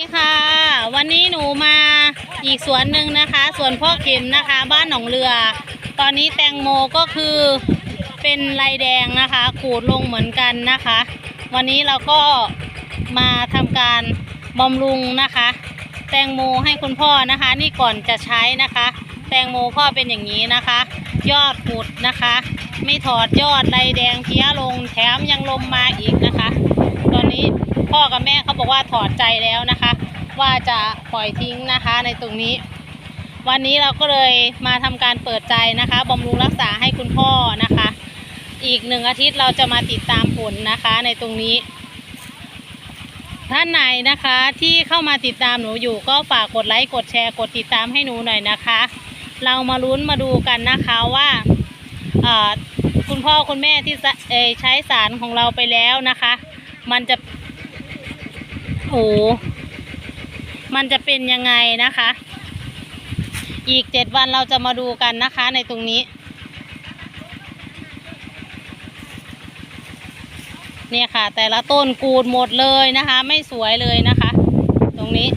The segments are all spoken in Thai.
นี่ค่ะ วันนี้หนูมาอีกสวนหนึ่งนะคะสวนพ่อเข็มนะคะ บ้านหนองเรือ ตอนนี้แตงโมก็คือเป็นลายแดงนะคะขูดลงเหมือนกันนะคะ วันนี้เราก็มาทำการบำรุงนะคะ แตงโมให้คุณพ่อนะคะ นี่ก่อนจะใช้นะคะ แตงโมพ่อเป็นอย่างนี้นะคะ ยอดหมุดนะคะ ไม่ถอดยอดลายแดงเพี้ยลงแถมยังลมมาอีกนะ พ่อกับแม่เขาบอกว่าถอดใจแล้วนะคะ ว่าจะปล่อยทิ้งนะคะในตรงนี้ วันนี้เราก็เลยมาทำการเปิดใจนะคะบำรุงรักษาให้คุณพ่อนะคะ อีกหนึ่งอาทิตย์เราจะมาติดตามผลนะคะในตรงนี้ ท่านไหนนะคะที่เข้ามาติดตามหนูอยู่ก็ฝากกดไลค์กดแชร์กดติดตามให้หนูหน่อยนะคะ เรามาลุ้นมาดูกันนะคะว่าคุณพ่อคุณแม่ที่ใช้สารของเราไปแล้วนะคะ มันจะ โอ้มันจะเป็นยังไงนะคะ อีกเจ็ดวันเราจะมาดูกันนะคะในตรงนี้ เนี่ยค่ะ แต่ละต้นกูดหมดเลยนะคะ ไม่สวยเลยนะคะ ตรงนี้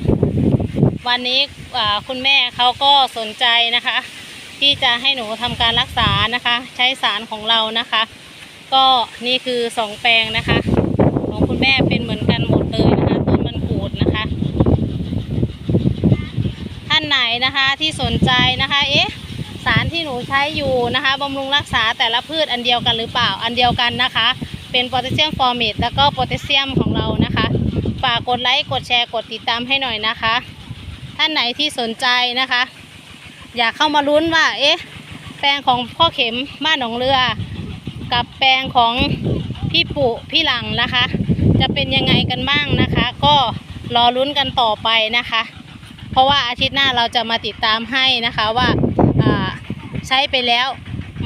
วันนี้คุณแม่เขาก็สนใจนะคะ ที่จะให้หนูทำการรักษานะคะ ใช้สารของเรานะคะ ก็นี่คือสองแปลงนะคะ ของคุณแม่เป็นเหมือนกันหมดเลยนะคะต้นมันกูดนะคะ ท่านไหนนะคะที่สนใจนะคะ เอ๊ะสารที่หนูใช้อยู่นะคะบำรุงรักษาแต่ละพืชอันเดียวกันหรือเปล่าอันเดียวกันนะคะ เป็นโพแทสเซียมฟอร์มิดแล้วก็โพแทสเซียมของเรานะคะฝากกดไลค์กดแชร์กดติดตามให้หน่อยนะคะ ท่านไหนที่สนใจนะคะ อยากเข้ามาลุ้นว่าเอ๊ะแปลงของพ่อเข็มบ้านหนองเรือ กับแปลงของพี่ปุพี่หลังนะคะ จะเป็นยังไงกันบ้างนะคะ ก็รอลุ้นกันต่อไปนะคะ เพราะว่าอาทิตย์หน้าเราจะมาติดตามให้นะคะว่าใช้ไปแล้ว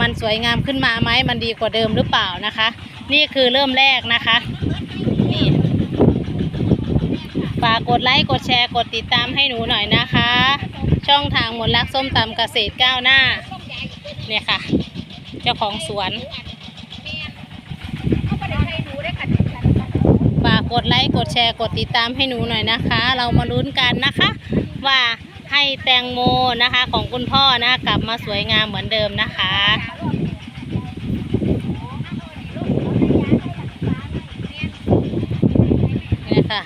มันสวยงามขึ้นมาไหมมันดีกว่าเดิมหรือเปล่านะคะ นี่คือเริ่มแรกนะคะนี่ฝากกดไลค์กดแชร์กดติดตามให้หนูหน่อยนะคะ ช่องทางมดรักส้มตำเกษตรก้าวหน้าเนี่ยค่ะ เจ้าของสวนฝากกดไลค์กดแชร์กดติดตามให้หนูหน่อยนะคะ เรามาลุ้นกันนะคะ ว่าให้แตงโมนะคะ ของคุณพ่อนะกลับมาสวยงามเหมือนเดิมนะคะ นี่ค่ะ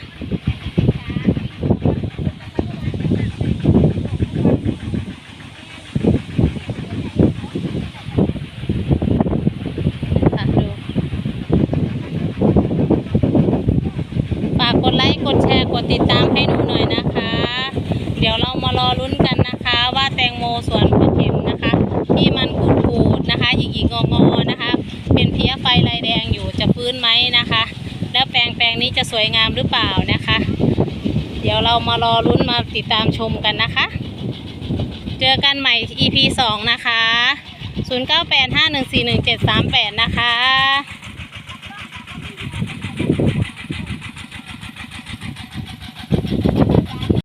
คะฝากกดไลค์ กดแชร์ กดติดตามให้หนูหน่อยนะคะ เดี๋ยวเรามารอลุ้นกันนะคะ ว่าแตงโมสวนพ่อเข็มนะคะ ที่มันขูดๆนะคะหยิกๆงอๆนะคะ เป็นเพี้ยไฟลายแดงอยู่จะฟื้นไหมนะคะ แล้วแปลงแปลงนี้จะสวยงามหรือเปล่านะคะ เดี๋ยวเรามารอลุ้นมาติดตามชมกันนะคะ เจอกันใหม่ EP 2 นะคะ 0985141738 นะคะ